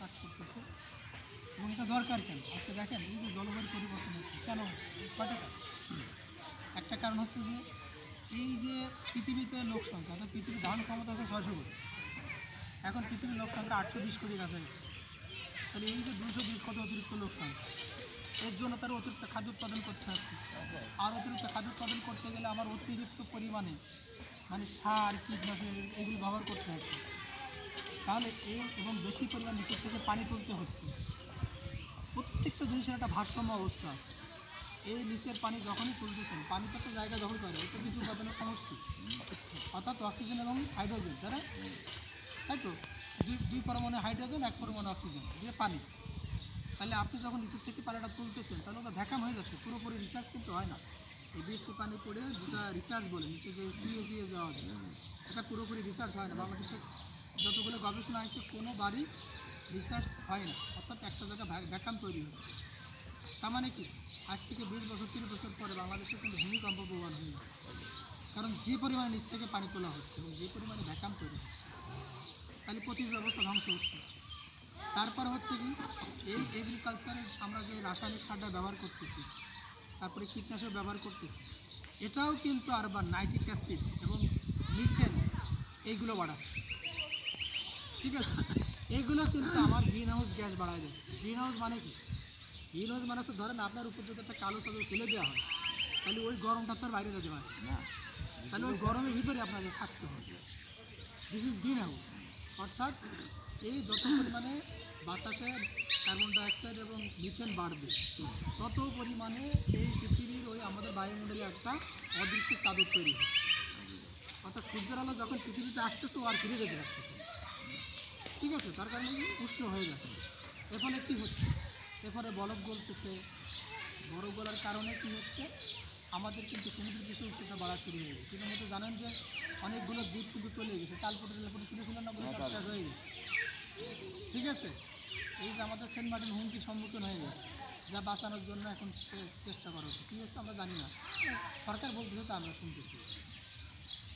কাজ করতেছে। এবং এটা দরকার কেন? আজকে দেখেন, এই যে জলবায়ু পরিবর্তন হচ্ছে, কেন হচ্ছে? একটা কারণ হচ্ছে যে, এই যে পৃথিবীতে লোক সংখ্যা, অর্থাৎ পৃথিবীর ধারণ ক্ষমতা হচ্ছে ছয়শো কোটি। এখন পৃথিবীর লোক সংখ্যা আটশো বিশ কোটি কাছাকাছি তাহলে এই যে দুশো বিশ কোটি অতিরিক্ত লোক সংখ্যা, এর জন্য তার অতিরিক্ত খাদ্য উৎপাদন করতে হচ্ছে। আর অতিরিক্ত খাদ্য উৎপাদন করতে গেলে আমার অতিরিক্ত পরিমাণে মানে সার, কীটনাশক, এগুলো ব্যবহার করতে হচ্ছে। তাহলে এই এবং বেশি পরিমাণ নিচের থেকে পানি তুলতে হচ্ছে। প্রত্যেকটা জিনিসের একটা ভারসাম্য অবস্থা আছে। এই নিচের পানি যখনই তুলতেছেন পানি তো জায়গা দখল করে, এটা কিছু উপাদানের সমষ্টি। অর্থাৎ অক্সিজেন এবং হাইড্রোজেন না? তাই তো? দুই দুই পরমাণু হাইড্রোজেন এক পরমাণু অক্সিজেন দিয়ে পানি। তাহলে আপনি যখন নিচের থেকে পানিটা তুলতেছেন, তাহলে ওটা ভ্যাকাম হয়ে যাচ্ছে, পুরোপুরি রিচার্জ কিন্তু হয় না। এই বৃষ্টির পানি পড়ে যেটা রিচার্জ বলে, নিচে যে শুয়ে যাওয়া যায়, এটা পুরোপুরি রিসার্চ হয় না বাংলাদেশে যতগুলো গবেষণা হয়েছে কোনো বাড়ি রিসার্চ হয় না। অর্থাৎ একটা জায়গায় ভ্যাকাম তৈরি হচ্ছে তার মানে কি? আজ থেকে বিশ বছর, তিরিশ বছর পরে বাংলাদেশে কিন্তু ভূমিকম্প প্রমাণ হয়ে যাবে কারণ যে পরিমাণে নিচ থেকে পানি তোলা হচ্ছে এবং যে পরিমাণে ভ্যাকাম তৈরি হচ্ছে, তাহলে পৃথিবীর ব্যবস্থা ধ্বংস হচ্ছে। তারপর হচ্ছে কি? এই এগ্রিকালচারে আমরা যে রাসায়নিক সারটা ব্যবহার করতেছি, তারপরে কীটনাশক ব্যবহার করতেছি, এটাও কিন্তু আরবার নাইট্রিক অ্যাসিড এবং মিথেন এইগুলো বাড়াচ্ছে। ঠিক আছে? এগুলো কিন্তু আমার গ্রিন হাউস গ্যাস বাড়ায় দিচ্ছে গ্রিন হাউস মানে কি? গ্রিন হাউস মানে হচ্ছে ধরেন আপনার উপর যদি একটা কালো চাদর ফেলে দেওয়া হয়। তাহলে ওই গরমটা তো আর বাইরে যেতে পারে না। তাহলে ওই গরমের ভিতরে আপনাকে থাকতে হবে। দিস ইজ গ্রিন হাউস অর্থাৎ এই যত পরিমাণে বাতাসে কার্বন ডাইঅক্সাইড এবং মিথেন বাড়বে তত পরিমাণে এই পৃথিবীর ওই আমাদের বায়ুমণ্ডলে একটা অদৃশ্য চাদর তৈরি হচ্ছে। অর্থাৎ সূর্যের আলো যখন পৃথিবীতে আসতেছে ও আর ফিরে যেতে থাকতেছে। ঠিক আছে তার কারণে কি? উষ্ণ হয়ে যাচ্ছে। এরপরে কী হচ্ছে? এরপরে বরফ গলতেছে। বরফ গলার কারণে কী হচ্ছে? আমাদের কিন্তু সমুদ্র পৃষ্ঠ উচ্চতা বাড়া শুরু হয়ে গেছে। সেটার মধ্যে জানেন যে অনেকগুলো দ্বীপ কিন্তু চলে গেছে। তালপটে টালপটে শুরু ছিল না বলে হ্যাঁ, হয়ে গেছে। ঠিক আছে? এই যে আমাদের সেন্ট মার্টিন হুমকির সম্মুখীন হয়ে গেছে। যা বাঁচানোর জন্য এখন চেষ্টা করা হচ্ছে। কী হচ্ছে আমরা জানি না। সরকার বলতেছে তা আমরা শুনতেছি।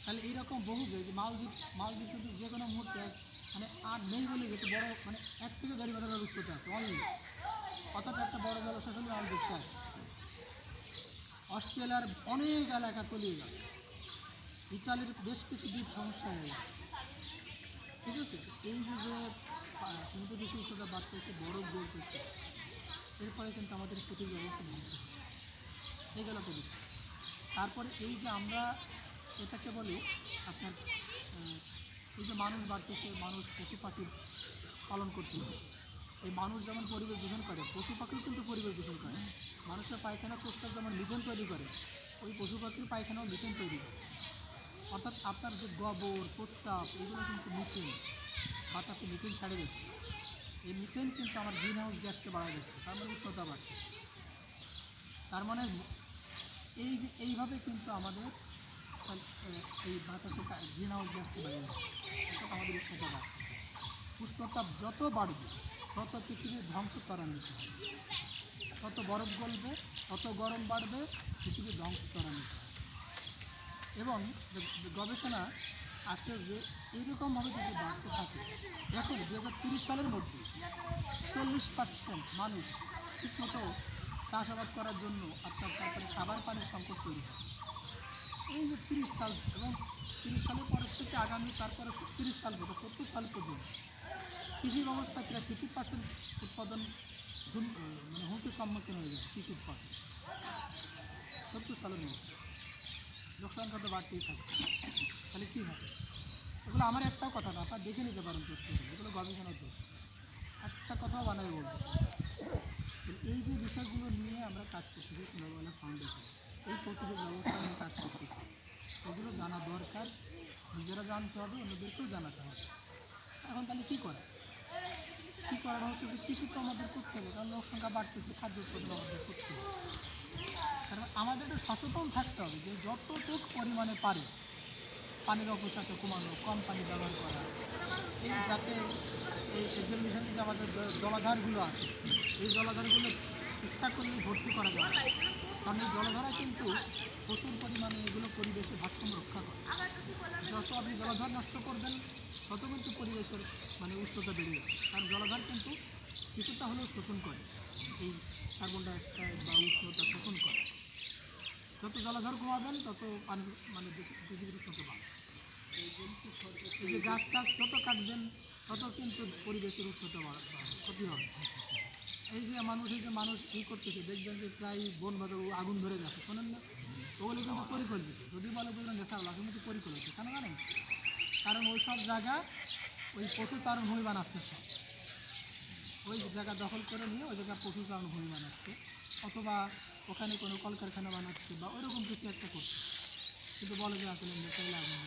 তাহলে এইরকম বহু যে মালদ্বীপ মালদ্বীপ কিন্তু যে কোনো মুহূর্তে মানে আর নেই বলে যেতে বড় মানে এক থেকে দেড় মিটারের উচ্চতা আছে অনলি অর্থাৎ একটা বড় জলাশয় হলে মালদ্বীপ শেষ অস্ট্রেলিয়ার অনেক এলাকা তলিয়ে গেল। ইতালির বেশ কিছু দ্বীপ সমস্যা হয়ে গেল। ঠিক আছে? এই যে যে সমুদ্র বেশি উচ্চতা বাড়তেছে, বরফ গলতেছে এরপরে কিন্তু আমাদের পৃথিবীর অবস্থা ধ্বংস হচ্ছে এই গেল তারপরে এই যে আমরা এটাকে বলে আপনার এই যে মানুষ বাড়তেছে, মানুষ পশু পাখি পালন করতেছে। এই মানুষ যেমন পরিবেশ দূষণ করে পশু পাখিও কিন্তু পরিবেশ দূষণ করে। মানুষের পায়খানা প্রস্তাব যেমন মিথেন তৈরি করে, ওই পশু পাখির পায়খানাও মিথেন তৈরি করে। অর্থাৎ আপনার যে গোবর, প্রস্রাব, এগুলো কিন্তু মিথেন। বাতাসে মিথেন ছাড়ে গেছে। এই মিথেন কিন্তু আমার গ্রিন হাউস গ্যাসকে বাড়া যাচ্ছে তার মানে উষ্ণতা বাড়তেছে। তার মানে এই যে, এইভাবে কিন্তু আমাদের এই হাউস আমাদের বাড়ছে যত বাড়বে, তত পৃথিবীর ধ্বংস ত্বরান্বিত হবে। তত বরফ গলবে, তত গরম বাড়বে পৃথিবীর ধ্বংস ত্বরান্বিত হবে। এবং গবেষণা আছে যে এইরকমভাবে যদি বাড়তে থাকে এখন দু হাজার সালের মধ্যে চল্লিশ পার্সেন্ট মানুষ ঠিকমতো চাষাবাদ করার জন্য আপনার তারপরে খাবার পানির সংকট তৈরি হবে এই যে তিরিশ সাল এবং তিরিশ সালের পরের থেকে আগামী তারপরে তিরিশ সাল থেকে সত্তর সাল পর্যন্ত কৃষি ব্যবস্থা প্রায় ফিফটি পার্সেন্ট উৎপাদন মানে হুমকির সম্মুখীন হয়ে যাবে কৃষি উৎপাদন। সত্তর সালের মধ্যে লোকসংখ্যা তো বাড়তেই থাকবে তাহলে কী হবে? এগুলো আমার একটাও কথা না, আপনারা দেখে নিতে পারেন তথ্যগুলো এগুলো গবেষণার তথ্য। একটা কথাও বানাই তাহলে এই যে বিষয়গুলো নিয়ে আমরা কাজ করতেছি সুন্দরবনা ফাউন্ডেশন এই প্রতিরোধ ব্যবস্থা নিয়ে কাজ করতেছি। এগুলো জানা দরকার, নিজেরা জানতে হবে, অন্যদেরকেও জানাতে হবে। এখন তাহলে কী করা? কী করাটা হচ্ছে যে কৃষি তো আমাদের করতে হবে, কারণ লোক সংখ্যা বাড়তেছে, খাদ্য উৎপাদন আমাদের করতে হবে। কারণ আমাদের সচেতন থাকতে হবে যে যতটুক পরিমাণে পারে, পানির অপচয়টা কমানো, কম পানি ব্যবহার করা, এই যাতে এই এক্সামিনেশনে যে আমাদের জলাধারগুলো আছে, এই জলাধারগুলো ইচ্ছা করলেই ভর্তি করা যায়। কারণ এই জলাধারা কিন্তু প্রচুর পরিমাণে এগুলো পরিবেশের ভারসাম্য রক্ষা করে। যত আপনি জলাধার নষ্ট করবেন, তত কিন্তু পরিবেশের মানে উষ্ণতা বেড়ে যাবে। কারণ জলাধার কিন্তু কিছুটা হলেও শোষণ করে। এই কার্বন ডাইঅক্সাইড বা উষ্ণতা শোষণ করে। যত জলাধার কমাবেন, তত পানি মানে পৃথিবীর উষ্ণতা বাড়বে। এই যে গাছ টাছ যত কাটবেন, তত কিন্তু পরিবেশের উষ্ণতা বাড়বে, ক্ষতি হবে। এই যে মানুষ এই যে মানুষ ই করতেছে দেখবেন যে প্রায় বন বাজার আগুন ধরে গেছে শোনেন না? ওগুলো কিন্তু পরিকল্পিত। যদি বলে নেশার আসলে কিন্তু পরিকল্পিত কেন জানেন? কারণ ওই সব জায়গা ওই পশু চারণ ভূমি বানাচ্ছে সব। ওই জায়গা দখল করে নিয়ে ওই জায়গা পশু চারণ ভূমি বানাচ্ছে অথবা ওখানে কোনো কলকারখানা বানাচ্ছে বা ওইরকম কিছু একটা করছে। কিন্তু বলে যে আসলে নেশাইলে আগুন।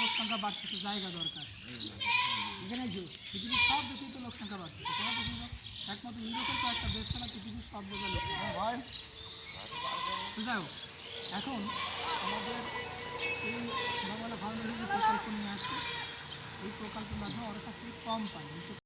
লোক সংখ্যা বাড়তেছে জায়গা দরকার। এখানে যে পৃথিবীর সব দেশেই তো লোক সংখ্যা বাড়তেছে তোমার একমাত্র ইউরোপের তো একটা দেশ ছাড়া পৃথিবীর সব জায়গায় লোক। যাই হোক, এখন আমাদের এই বাংলা ফাউন্ডেশন যে প্রকল্প নিয়ে আসছে এই প্রকল্পের মাধ্যমে ওরা কাছে কম পায়